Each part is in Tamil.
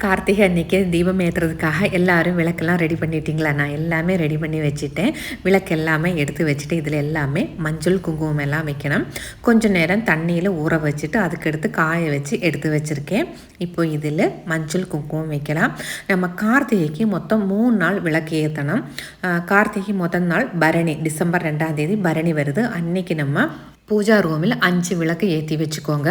கார்த்திகை அன்னைக்கு தீபம் ஏற்றுறதுக்காக எல்லாரும் விளக்கெல்லாம் ரெடி பண்ணிட்டீங்களா? நான் எல்லாமே ரெடி பண்ணி வச்சுட்டேன். விளக்கு எல்லாமே எடுத்து வச்சுட்டு இதில் எல்லாமே மஞ்சள் குங்குமம் எல்லாம் வைக்கணும். கொஞ்சம் நேரம் தண்ணியில் ஊற வச்சுட்டு அதுக்கடுத்து காய வச்சு எடுத்து வச்சுருக்கேன். இப்போ இதில் மஞ்சள் குங்குமம் வைக்கலாம். நம்ம கார்த்திகைக்கு மொத்தம் மூணு நாள் விளக்கு ஏற்றணும் கார்த்திகை முதல் நாள் பரணி டிசம்பர் ரெண்டாம் தேதி பரணி வருது. அன்னைக்கு நம்ம பூஜா ரூமில் அஞ்சு விளக்கு ஏற்றி வச்சுக்கோங்க.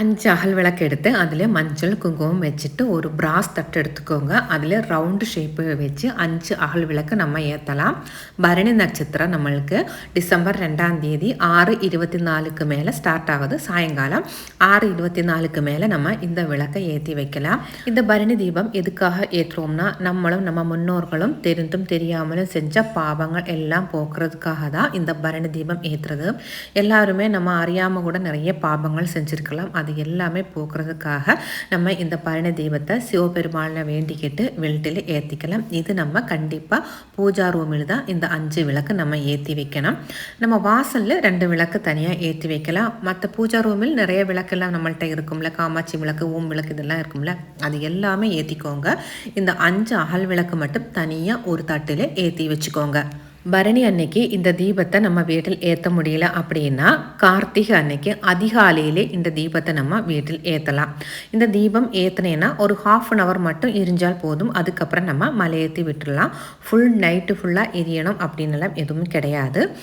அஞ்சு அகல் விளக்கு எடுத்து அதில் மஞ்சள் குங்குமம் வச்சுட்டு ஒரு பிராஸ் தட்டு எடுத்துக்கோங்க. அதில் ரவுண்டு ஷேப்பு வச்சு அஞ்சு அகல் விளக்கு நம்ம ஏற்றலாம் பரணி நட்சத்திரம் நம்மளுக்கு டிசம்பர் ரெண்டாம் தேதி ஆறு இருபத்தி நாலுக்கு மேலே ஸ்டார்ட் ஆகுது சாயங்காலம். ஆறு இருபத்தி நாலுக்கு மேலே நம்ம இந்த விளக்கை ஏற்றி வைக்கலாம். இந்த பரணி தீபம் எதுக்காக ஏற்றுவோம்னா நம்மளும் நம்ம முன்னோர்களும் தெரிந்தும் தெரியாமலும் செஞ்ச பாவங்கள் எல்லாம் போக்குறதுக்காக தான் இந்த பரணி தீபம் ஏற்றுறது எல்லாருமே நம்ம அறியாமல் கூட நிறைய பாவங்கள் செஞ்சுருக்கலாம். அது எல்லாமே போக்குறதுக்காக நம்ம இந்த பரண தெய்வத்தை சிவபெருமானை வேண்டிக்கிட்டு வெல்ட்டில் ஏற்றிக்கலாம் இது நம்ம கண்டிப்பாக பூஜா ரூமில் தான் இந்த அஞ்சு விளக்கு நம்ம ஏற்றி வைக்கணும். நம்ம வாசலில் ரெண்டு விளக்கு தனியாக ஏற்றி வைக்கலாம். மற்ற பூஜா ரூமில் நிறைய விளக்கெல்லாம் நம்மள்கிட்ட இருக்கும்ல. காமாட்சி விளக்கு ஓம் விளக்கு இதெல்லாம் இருக்கும்ல. அது எல்லாமே ஏற்றிக்கோங்க இந்த அஞ்சு அகல் விளக்கு மட்டும் தனியாக ஒரு தட்டில் ஏற்றி வச்சுக்கோங்க. பரணி அன்னைக்கு இந்த தீபத்தை நம்ம வீட்டில் ஏற்ற முடியல அப்படின்னா கார்த்திகை அன்னைக்கு அதிகாலையிலே இந்த தீபத்தை நம்ம வீட்டில் ஏற்றலாம் இந்த தீபம் ஏற்றினேன்னா ஒரு ஹாஃப் அன் ஹவர் மட்டும் எரிஞ்சால் போதும். அதுக்கப்புறம் நம்ம மலையேற்றி விட்டுடலாம். ஃபுல் நைட்டு ஃபுல்லாக எரியணும் அப்படின்னுலாம் எதுவும் கிடையாது.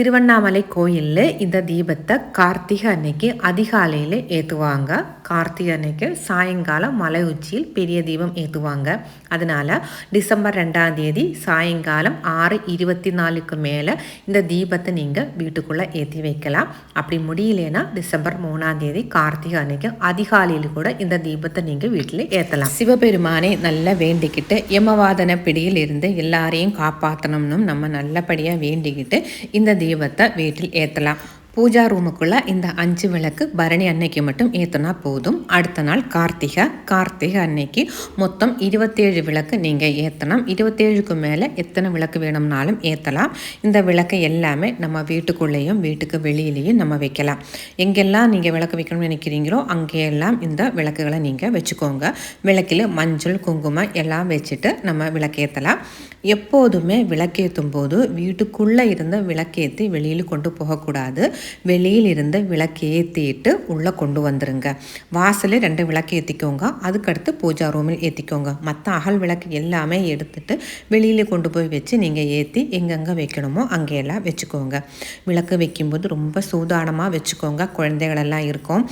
திருவண்ணாமலை கோயிலில் இந்த தீபத்தை கார்த்திகை அன்னைக்கு அதிகாலையில் ஏற்றுவாங்க கார்த்திகை அன்னைக்கு சாயங்காலம் மலை உச்சியில் பெரிய தீபம் ஏற்றுவாங்க அதனால் டிசம்பர் ரெண்டாம் தேதி சாயங்காலம் ஆறு இருபத்தி நாலுக்கு மேலே இந்த தீபத்தை நீங்கள் வீட்டுக்குள்ளே ஏற்றி வைக்கலாம். அப்படி முடியலனா டிசம்பர் மூணாம் தேதி கார்த்திகை அன்னைக்கு அதிகாலையில் கூட இந்த தீபத்தை நீங்கள் வீட்டில் ஏற்றலாம் சிவபெருமானை நல்லா வேண்டிக்கிட்டு யமவாதன பிடியில் இருந்து எல்லாரையும் காப்பாற்றணும்னு நம்ம நல்லபடியாக வேண்டிக்கிட்டு இந்த தீபத்தை வீட்டில் ஏற்றலாம் பூஜா ரூமுக்குள்ளே இந்த அஞ்சு விளக்கு பரணி அன்னைக்கு மட்டும் ஏற்றினா போதும். அடுத்த நாள் கார்த்திகை கார்த்திகை அன்னைக்கு மொத்தம் இருபத்தேழு விளக்கு நீங்கள் ஏற்றலாம் இருபத்தேழுக்கு மேலே எத்தனை விளக்கு வேணும்னாலும் ஏற்றலாம் இந்த விளக்கு எல்லாமே நம்ம வீட்டுக்குள்ளேயும் வீட்டுக்கு வெளியிலையும் நம்ம வைக்கலாம். எங்கெல்லாம் நீங்கள் விளக்கு வைக்கணும்னு நினைக்கிறீங்களோ அங்கேயெல்லாம் இந்த விளக்குகளை நீங்கள் வச்சுக்கோங்க. விளக்கில் மஞ்சள் குங்குமம் எல்லாம் வச்சுட்டு நம்ம விளக்கேற்றலாம் எப்போதுமே விளக்கேற்றும் போது வீட்டுக்குள்ளே இருந்த விளக்கேற்றி வெளியில் கொண்டு போகக்கூடாது. வெளியில் இருந்து விளக்கு ஏற்றிட்டு உள்ளே கொண்டு வந்துருங்க. வாசலில் ரெண்டு விளக்கு ஏற்றிக்கோங்க அதுக்கடுத்து பூஜா ரூமில் ஏற்றிக்கோங்க மற்ற அகல் விளக்கு எல்லாமே எடுத்துட்டு வெளியில் கொண்டு போய் வச்சு நீங்கள் ஏற்றி எங்கெங்கே வைக்கணுமோ அங்கேயெல்லாம் வச்சுக்கோங்க. விளக்கு வைக்கும்போது ரொம்ப சூதானமாக வச்சுக்கோங்க. குழந்தைகளெல்லாம் இருக்கும்.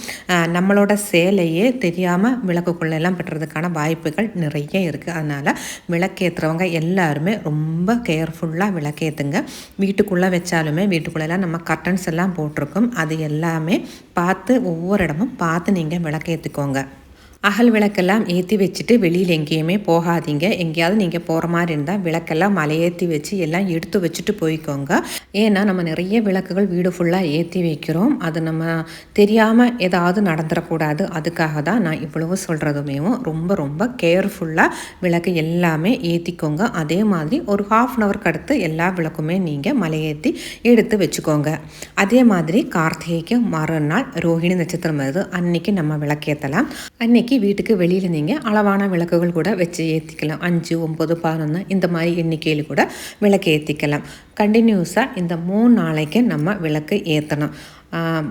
நம்மளோட சேலையே தெரியாமல் விளக்குக்குள்ளெல்லாம் பெற்றதுக்கான வாய்ப்புகள் நிறைய இருக்குது அதனால் விளக்கேற்றுறவங்க எல்லாருமே ரொம்ப கேர்ஃபுல்லாக விளக்கேற்றுங்க வீட்டுக்குள்ளே வச்சாலுமே வீட்டுக்குள்ளெல்லாம் நம்ம கர்டன்ஸ் எல்லாம் போட்டிருக்கும். அது எல்லாமே பார்த்து ஒவ்வொரு இடமும் பார்த்து நீங்கள் விளக்கேற்றிக்கோங்க அகல் விளக்கெல்லாம் ஏற்றி வச்சுட்டு வெளியில் எங்கேயுமே போகாதீங்க. எங்கேயாவது நீங்கள் போகிற மாதிரி இருந்தால் விளக்கெல்லாம் மலையேற்றி வச்சு எல்லாம் எடுத்து வச்சுட்டு போய்க்கோங்க. ஏன்னா நம்ம நிறைய விளக்குகள் வீடு ஃபுல்லாக ஏற்றி வைக்கிறோம். அது நம்ம தெரியாமல் ஏதாவது நடந்துடக்கூடாது அதுக்காக தான் நான் இவ்வளவு சொல்கிறதுமே ரொம்ப ரொம்ப கேர்ஃபுல்லாக விளக்கு எல்லாமே ஏற்றிக்கோங்க அதே மாதிரி ஒரு ஹாஃப் அன் ஹவருக்கு அடுத்து எல்லா விளக்குமே நீங்கள் மலையேற்றி எடுத்து வச்சுக்கோங்க. அதே மாதிரி கார்த்திகைக்கு மறுநாள் ரோஹிணி நட்சத்திரம் வருது. அன்னைக்கு நம்ம விளக்கேற்றலாம் அன்னைக்கு வீட்டுக்கு வெளியில் நீங்கள் அளவான விளக்குகள் கூட வச்சு ஏற்றிக்கலாம் அஞ்சு ஒம்பது பதினொன்று இந்த மாதிரி எண்ணிக்கையில் கூட விளக்கு ஏற்றிக்கலாம் கண்டினியூஸாக இந்த மூணு நாளைக்கு நம்ம விளக்கு ஏற்றணும்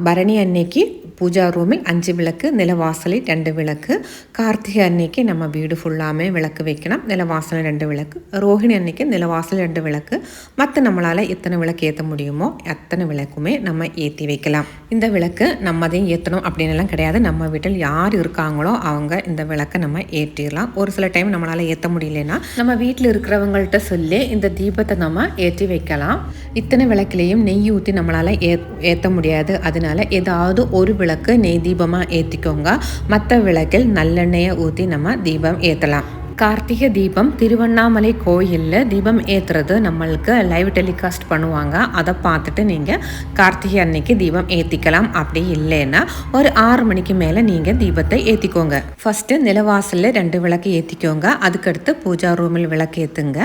பரணி அன்னைக்கு பூஜா ரூமில் அஞ்சு விளக்கு நிலவாசலில் ரெண்டு விளக்கு கார்த்திகை அன்னைக்கு நம்ம வீடு ஃபுல்லாமே விளக்கு வைக்கணும். நிலவாசலில் ரெண்டு விளக்கு ரோஹிணி அன்னைக்கு நிலவாசல் ரெண்டு விளக்கு. மற்ற நம்மளால் எத்தனை விளக்கு ஏற்ற முடியுமோ அத்தனை விளக்குமே நம்ம ஏற்றி வைக்கலாம். இந்த விளக்கு நம்மதையும் ஏற்றணும் அப்படின்லாம் கிடையாது. நம்ம வீட்டில் யார் இருக்காங்களோ அவங்க இந்த விளக்கை நம்ம ஏற்றிடலாம் ஒரு சில டைம் நம்மளால் ஏற்ற முடியலன்னா நம்ம வீட்டில் இருக்கிறவங்கள்ட்ட சொல்லி இந்த தீபத்தை நம்ம ஏற்றி வைக்கலாம். இத்தனை விளக்குலேயும் நெய் ஊற்றி நம்மளால் ஏ ஏற்ற முடியாது. கிடையாது. அதனால ஏதாவது ஒரு விளக்கு நெய் தீபமாக ஏற்றிக்கோங்க மற்ற விளக்கில் நல்லெண்ணெயை ஊற்றி நம்ம தீபம் ஏற்றலாம் கார்த்திகை தீபம் திருவண்ணாமலை கோயிலில் தீபம் ஏற்றுறது நம்மளுக்கு லைவ் டெலிகாஸ்ட் பண்ணுவாங்க. அதை பார்த்துட்டு நீங்கள் கார்த்திகை அன்னைக்கு தீபம் ஏற்றிக்கலாம் அப்படி இல்லைன்னா ஒரு ஆறு மணிக்கு மேலே நீங்கள் தீபத்தை ஏற்றிக்கோங்க ஃபஸ்ட்டு நிலவாசலில் ரெண்டு விளக்கு ஏற்றிக்கோங்க அதுக்கடுத்து பூஜா ரூமில் விளக்கு ஏற்றுங்க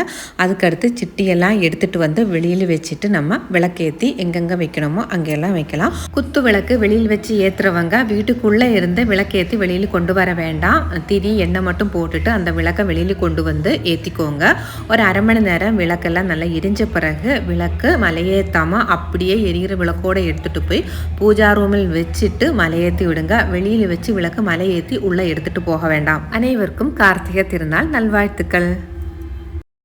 அதுக்கடுத்து சிட்டியெல்லாம் எடுத்துகிட்டு வந்து வெளியில் வச்சுட்டு நம்ம விளக்கேற்றி எங்கெங்கே வைக்கணுமோ அங்கெல்லாம் வைக்கலாம். குத்து விளக்கு வெளியில் வச்சு ஏற்றுறவங்க வீட்டுக்குள்ளே இருந்து விளக்கேற்றி வெளியில் கொண்டு வர வேண்டாம். திரி எண்ணெய் மட்டும் போட்டுட்டு அந்த விளக்கை வெளியில் கொண்டு வந்து ஏற்றிக்கோங்க ஒரு அரை மணி நேரம் விளக்கெல்லாம் நல்லா எரிஞ்ச பிறகு விளக்கு மலையேற்றாமல் அப்படியே எரிகிற விளக்கோடு எடுத்துகிட்டு போய் பூஜா ரூமில் வச்சுட்டு மலையேற்றி விடுங்க. வெளியில் வச்சு விளக்கு மலையேற்றி உள்ளே எடுத்துகிட்டு போக வேண்டாம். அனைவருக்கும் கார்த்திகை திருநாள் நல்வாழ்த்துக்கள்.